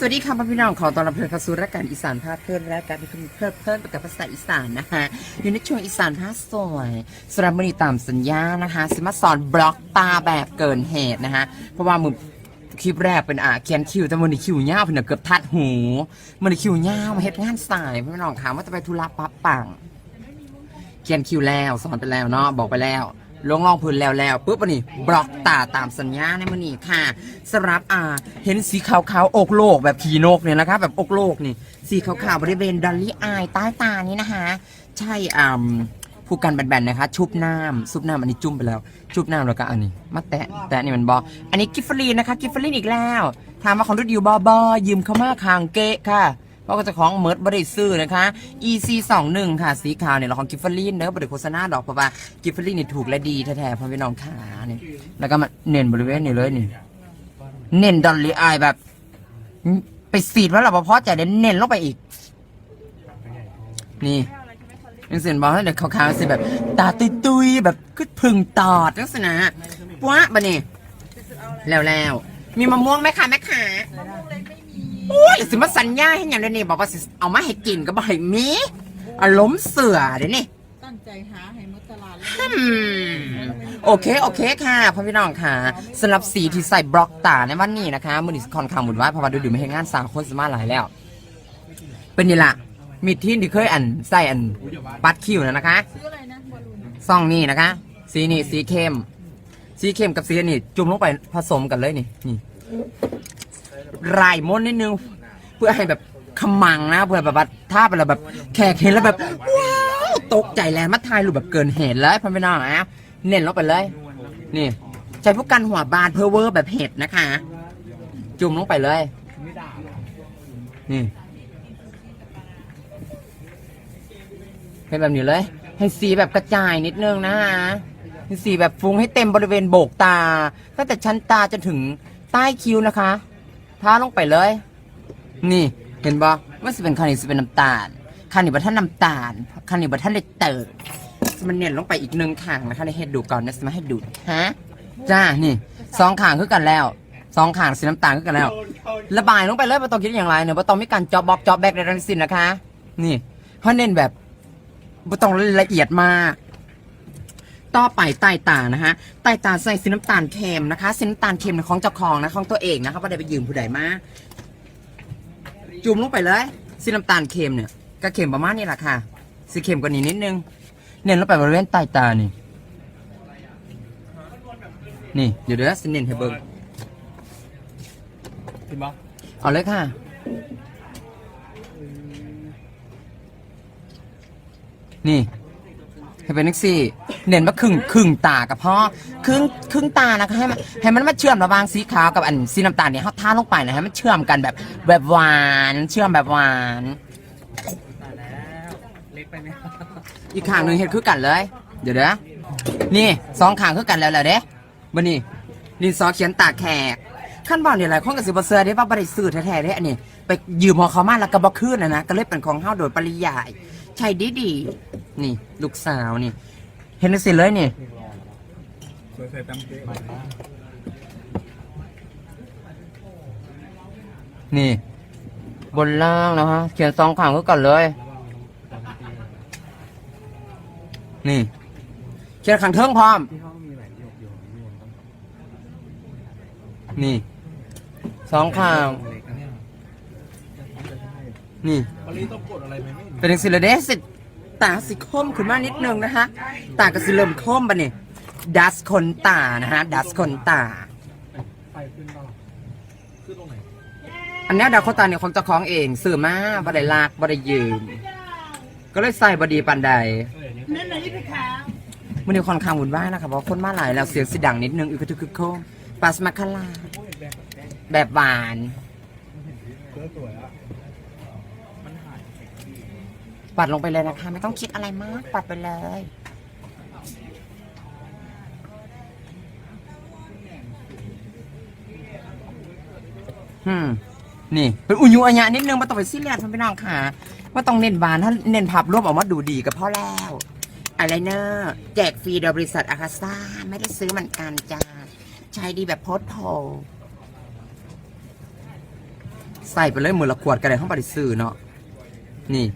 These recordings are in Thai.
สวัสดีค่ะพี่น้องขอต้อนรับเพื่อนเข้าสู่รายการอีสานพาเพลินและการที่เพิ่มเพิ่มกับภาษาอีสานนะคะอยู่ในช่วงอีสานพาสวยสำหรับมือนี้ตามสัญญานะคะสมาสอนบล็อกตาแบบเกินเหตุนะคะเพราะว่ามือคลิปแรกเป็นอ่าเขียนคิวแต่มือนี้คิวยาวเพิ่นนะเกือบทัดหูมือนี้คิวยาวมาเฮ็ดงานสายพี่น้องถามว่าจะไปธุระปั๊บปังเขียนคิวแล้วสอนไปแล้วเนาะบอกไปแล้ว ลงรองพื้นแล้วแล้วปุ๊บวันนี้บล็อกตาตามสัญญาในมันนี่ค่ะสำหรับอ่าเห็นสีขาวๆอกโลกแบบขีนกเนี่ยนะคะแบบอกโลกนี่ สีขาวๆบริเวณดอลลี่อายใต้ตานี้นะคะ ใช่อ่าผู้กันแบนๆนะคะ ชุบน้ำซุปน้ำอันนี้จุ่มไปแล้ว ชุบน้ำแล้วก็อันนี้มาแตะแตะนี่มันบออันนี้กิฟฟรีนะคะกิฟฟรีนอีกแล้วถามว่าของรุ่นอยู่บอบอยืมเข้ามาคางเกะค่ะ เพราะก็จะของเมิร์ดบริซื้อนะคะ EC 2 1ค่ะ สีขาวเนี่ยเราของกิฟเฟอรีนเนอะบริโฆษณาดอกเพราะว่ากิฟเฟอรีนนี่ยถูกและดีแท้ๆพ่อพี่น้องขาเนี่ยแล้วก็มาเน้นบริเวณนี่เลยนี่เน้นดอลลี่อายแบบ ไปสีดว่าเราพอใจเด้เน้นลงไปอีก นี่ยังเสียนบอกให้เด็กขาวๆสิแบบ ตาตุยๆแบบกึดพึ่งตอดลักษณะว้าบะนี่แล้วแล้วๆมีมะม่วงไหมคะแม่ขา อ้ยสิมาสัญญาให้อย่างเดยวนี่บอกว่าสิเอามาให้กินก็บอกให้มีอารมณ์เสือเดี๋ยวนี้ตั้งใจหาให้มุตลาดแล้วอืมโอเคโอเคค่ะพ่อพี่น้องค่ะสำหรับสีที่ใส่บล็อกตาในวันนี้นะคะมือนี้ค่อนข้างหมุนว่าเพราะว่าดูดูไม่เห็นงานสาวคนสมาหลายแล้ว เป็นนี่ละมีดที่ที่เคยอันใส่อันปัดคิวนะนะคะ ซื้ออะไรนะบอลลูนซองนี่นะคะ สีนี่สีเข้ม สีเข้มกับสีอันนี่ จุ่มลงไปผสมกันเลยนี่นี่ รายมนต์นิดนึง เพื่อให้แบบขมังนะเพื่อแบบว่าถ้าเป็นแบบแขกเห็นแล้วแบบว้าวตกใจแล้วมาทายรูปแบบเกินเหตุเลยพ่อพี่น้องนะเน้นลงไปเลย นี่ ใช้พวกกันหัวบานเพอเวอร์แบบเห็ดนะคะ จุ่มลงไปเลย นี่ให้แบบนี้เลย ให้สีแบบกระจายนิดนึงนะฮะสีแบบฟุ้งให้เต็มบริเวณโบกตาตั้งแต่ชั้นตาจนถึงใต้คิ้วนะคะ ท้าลงไปเลย นี่เห็นบ่ว่าสิเป็นคันนี้สิเป็นน้ำตาลคันนี้บัท่านน้ำตาลคันนี้บัท่านได้เติร์มันเนียนลงไปอีกหนึ่งขางนะคะในเฮ็ดดูก่อนนะสมาให้ดูฮะจ้านี่สองขางคือกันแล้วสองขางสีน้ำตาลคือกันแล้ว ระบายลงไปเลยบ่ต้องคิดอย่างไรเนี่ยบ่ต้องมีการจอบบ็อบจอบแบกในทั้งสินนะคะ นี่เขาเน้นแบบบ่ต้องละเอียดมาก ต่อไปใต้ตานะฮะใต้ตาใส่สีน้ำตาลเค็มนะคะสีน้ำตาลเค็มของเจ้าของนะของตัวเองนะครับว่าได้ไปยืมผู้ใดมาจุ่มลงไปเลยสีน้ำตาลเค็มเนี่ยก็เค็มประมาณนี้แหละค่ะสีเค็มกว่านี้นิดนึงเน้นลงไปบริเวณใต้ตานี่นี่เดี๋ยวเดี๋ยวสิเน้นให้เบิ่งจริงปะเอาเลยค่ะนี่ให้เป็นนักซี่ เน้นมาครึ่งครึ่งตากับพ่อครึ่งครึ่งตานะคะให้มันให้มันมาเชื่อมระหว่างสีขาวกับอันสีน้ำตาลเนี่ยเขาท่าลงไปนะให้มันเชื่อมกันแบบแบบหวานเชื่อมแบบหวานตายแล้วเล็กไปไหมอีกข้างหนึ่งเห็ดคือกันเลย เดี๋ยวเด้อนี่สองข้างคือกันแล้วแหละเด้บันนี้ดินสอเขียนตากแขกขั้นบอกเนี่ยหลายคนกับสิบเซอร์ได้ว่าบริสื่อแท้ๆได้อันนี้ไปยืมของเขามาแล้วก็บ่คืนนะนะก็เลยเป็นของเฮาโดยปริยายใช่ดีดีๆนี่ ลูกสาวนี่ เห็นสิเลยนี่ สวยใส่ตำเป๊ะนี่ บนล่างนะฮะ เขียนสองข้างคือกันเลย นี่ เขียนข้างเทิงพร้อม ที่ห้องมีหลายหยกอยู่มีหยกต้องนี่สองข้างเล็กนะนี่ปรีต้องกดอะไรไหมไม่เป็นสิละเดสิ ตาสิคมขึ้นมานิดนึงนะคะ ตาก็สิเริ่มคมปะเนี่ยดัสคนตานะฮะดัสคนตา ไฟขึ้นเปล่าขึ้นตรงไหนอันเนี้ยดาวคนตาเนี่ยของเจ้าของเองซื้อมาบ่ได้ลากบ่ได้ยืม ก็เลยใส่บดีปันใดนั่นไหนพี่ขาวมันนี้ค่อนข้างวุ่นวายนะครับเพราะคนมาหลายแล้วเสียงสิดังนิดนึงอึกกระทึกคึกโคมปาสมาคาลาแบบหวานเสื้อสวยอะ ปัดลงไปเลยนะคะ ไม่ต้องคิดอะไรมาก ปัดไปเลย อืม นี่ เป็นอุญุอัญญะนิดนึงมาต้องไปซีเรียสพี่น้องค่ะว่าต้องเน้นบานถ้าเน้นภาพรวมออกมาดูดีก็พอแล้วอะไรเนอร์แจกฟรีโดยบริษัทอาคาซ่า ไม่ได้ซื้อเหมือนกันจ้าใช้ดีแบบโพสโพลใส่ไปเลยมือละขวดกันเลยห้องบริสื่อเนาะนี่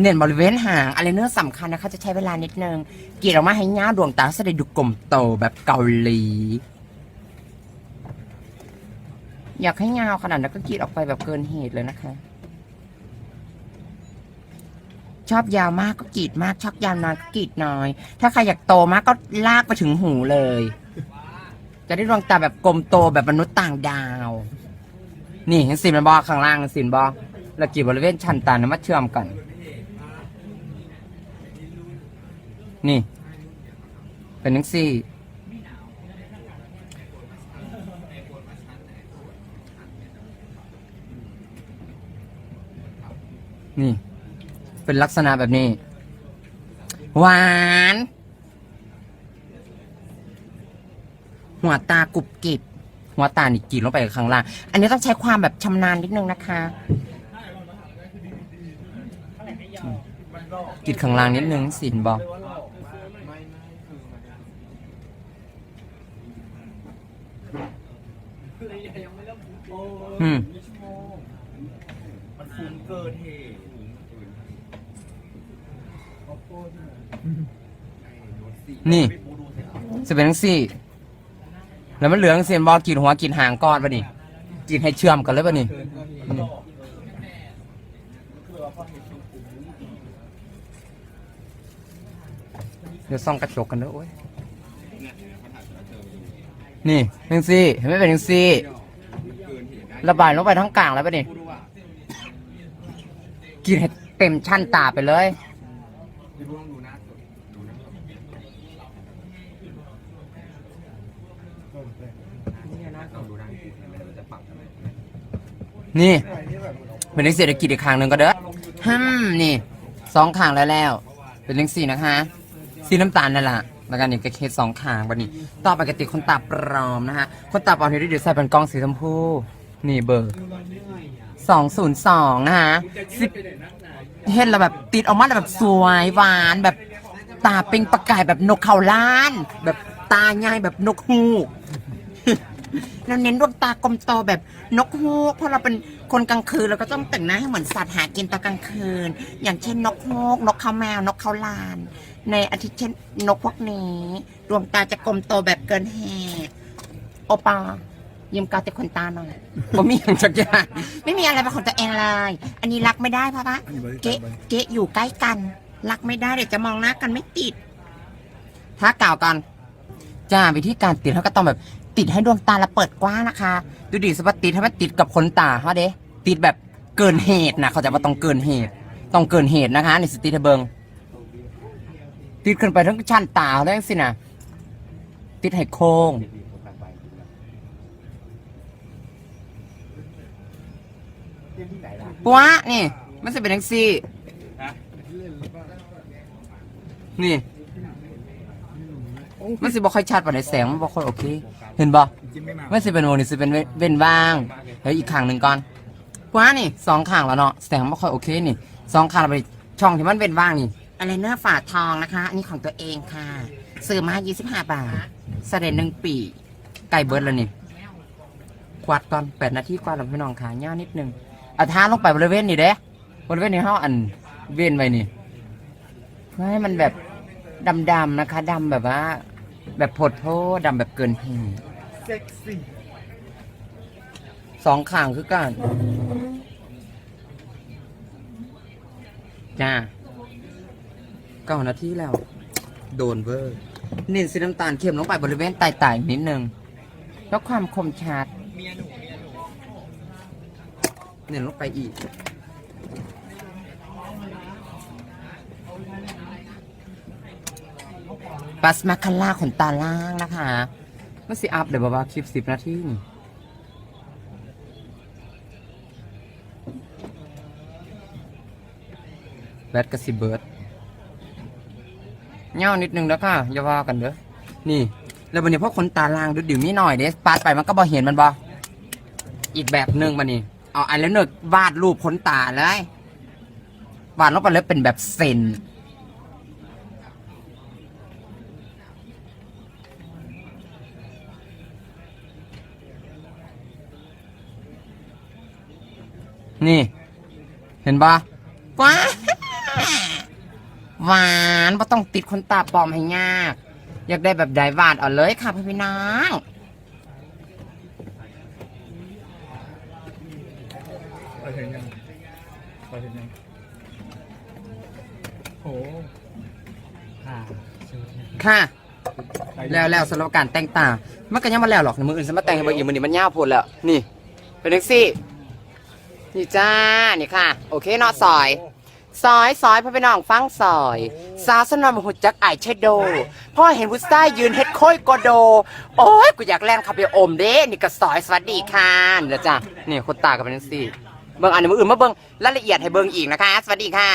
เน้นบริเวณหางอะไรเนื้อสำคัญนะคะ จะใช้เวลานิดนึงกรีดออกมาให้เงาดวงตาแสดงดูกลมโตแบบเกาหลี อยากให้เงาขนาดนั้นก็กรีดออกไปแบบเกินเหตุเลยนะคะ ชอบยาวมากก็กรีดมาก ชอบยาวนานก็กรีดน้อย ถ้าใครอยากโตมากก็ลากไปถึงหูเลย จะได้ดวงตาแบบกลมโตแบบมนุษย์ต่างดาว นี่เห็นสินบอข้างล่างเห็นสินบอกแล้วกรีดบริเวณชันตานะมาเชื่อมกัน นี่ เป็นนังซี่ นี่ เป็นลักษณะแบบนี้ หวาน หัวตากรุบกริบหัวตานี่กรีดลงไปข้างล่าง อันนี้ต้องใช้ความแบบชำนาญนิดนึงนะคะกรีดข้างล่างนิดนึงสินบอก อืม มันฟุ้งเกินเหตุนี่ไปปูดูเสร็จแล้วจะเป็นทั้งสี่ แล้วมันเหลืองเสียนบอกรีดหัวกรีดหางก้อนปะนี่กรีดให้เชื่อมกันเลยปะนี่อืมเดี๋ยวส่องกระจกกันเด้อโอ้ย นี่ทั้งสี่เห็นไหมเป็นทั้งสี่ ระบายลงไปทั้งกลางแล้วปะนี่กรีดให้เต็มชั้นตาไปเลยพี่ปูต้องดูหน้าสดดูหน้าสดเนี่อะไรนี่เป็นเลขเศรษฐกิจอีกครั้งหนึ่งก็เด้อฮึมนี่สองขางแล้วแล้ว เป็นเลขสี่นะคะ สีน้ำตาลนั่นแหละแล้วกันนี่ก็เคสสองขางบันนี้ ต่อไปกติคนตาปลอมนะคะคนตาปลอมที่เดี๋ยวใส่เป็นกล้องสีชมพู นี่เบอร์สองศูนย์สองนะคะสิบเห็นแล้วแบบติดออกมาแล้วแบบสวยหวานแบบตาเป็นประกายแบบนกเขาล้าน แบบตาใหญ่แบบนกฮูกเราเน้นดวงตากลมโตแบบนกฮูก เพราะเราเป็นคนกลางคืนเราก็ต้องแต่งหน้าให้เหมือนสัตว์หากินตอนกลางคืน อย่างเช่นนกฮูกนกเขาแมวนกเขาลาน ในอาทิตย์เช่นนกพวกนี้ ดวงตาจะกลมโตแบบเกินเหตุ โอปา ยืมกาวติดขนตาหน่อยผมมีอย่างสักอย่างไม่มีอะไรเป็นของตัวเองเลย อันนี้รักไม่ได้เพราะว่าเก๊ะเก๊ะอยู่ใกล้กัน รักไม่ได้เดี๋ยวจะมองหน้ากันไม่ติด ถ้ากล่าวกันจ้าวิธีการติดเขาก็ต้องแบบติดให้ดวงตาเราเปิดกว้างนะคะ ดูดิสวัสติดให้มันติดกับขนตาเขาเด้ติดแบบเกินเหตุนะเขาใจะว่าต้องเกินเหตุ ต้องเกินเหตุนะคะในสติทเบิงติดขึ้นไปทั้งชั้นตาเขาได้สินะติดให้โค้ง ปัวนี่ มันจะเป็นทังซี่ นี่ มันสิบ่ค่อยชัดปานใดแสงมันบ่ค่อยโอเค เห็นบ่มไม่มามันสิเป็นโมนี่สิเป็นเว้นว่างเฮ้ยอีกข้างหนึ่งก่อนกว่านี่สองข้างแล้วเนาะแสงมันบ่ค่อยโอเคนี่สองข้างเราไปช่องที่มันเว้นว่างนี่อะไรเนื้อฝาทองนะคะ อันนี้ของตัวเองค่ะ ซื้อมา25 บาทเสด็จหนึ่งปีไก่เบิร์ดแล้วนี่ ควัดก่อนแปดนาทีกว่าแล้วพี่น้องขาย่านิดนึง อาท้าลงไปบริเวณนี่เด้บริเวณนี้เฮาอันเว้นไว้นี่เพื่อให้มันแบบดำๆนะคะดำแบบว่า แบบผดโพดำแบบเกินเหตุเซ็กซี่สองข้างคือกันจ้าเก้านาทีแล้ว โดนเวอร์เน้นสีน้ำตาลเข้มลงไปบริเวณไต่ๆนิดนึง แล้วความคมชัดเน้ นลงไปอีก ปัสมาคาร่าขนตาล่างนะคะเมื่อสิอัพเดี๋ยวบอกว่าคลิปสิบนาทีนี่แบตกระสิเบิร์ดเงานิดนึงแล้วค่ะอย่าว่ากันเด้อ นี่ แล้ววันนี้พวกขนตาล่างดูดิวนี่หน่อยเด้ปาดไปมันก็บอเห็นมันบออีกแบบหนึ่งมานี่ เอาอันแล้วเนึกวาดรูปขนตาเลยวาดแลงไปเลยเป็นแบบเซนนี่ เห็นปะว้าหวานบ่ต้องติดคนตาปลอมให้ยาก อยากได้แบบใดวาดเอาเลยค่ะพี่น้อง ไปถึงยังไปถึงยังโหค่ะค่ะ แล้วแล้วสำหรับการแต่งตา มันก็ยังมาแล้วหรอกมืออื่นฉันมาแต่งให้เบางอีกมือนี้มันยาวโพดแล้ว นี่ เป็นเด็กซี่ นี่จ้า นี่ค่ะ โอเคเนาะซอยซอยซอยพ่อพี่น้องฟังซอย สาวสนอมหุ่จักไอายเชโดพ่อเห็นวุ้สต้ายยืนเฮ็ดโค้ยกอโด โอ้ยกูอยากแล่นขับไปอมเด้ นี่ก็ซอยสวัสดีค่ะนี่แหละจ้ะนี่คนตากับเป็นจังซี่ เบิ่งอันนี้มืออื่นมาเบิ่งรายละเอียดให้เบิ่งอีกนะคะ สวัสดีค่ะ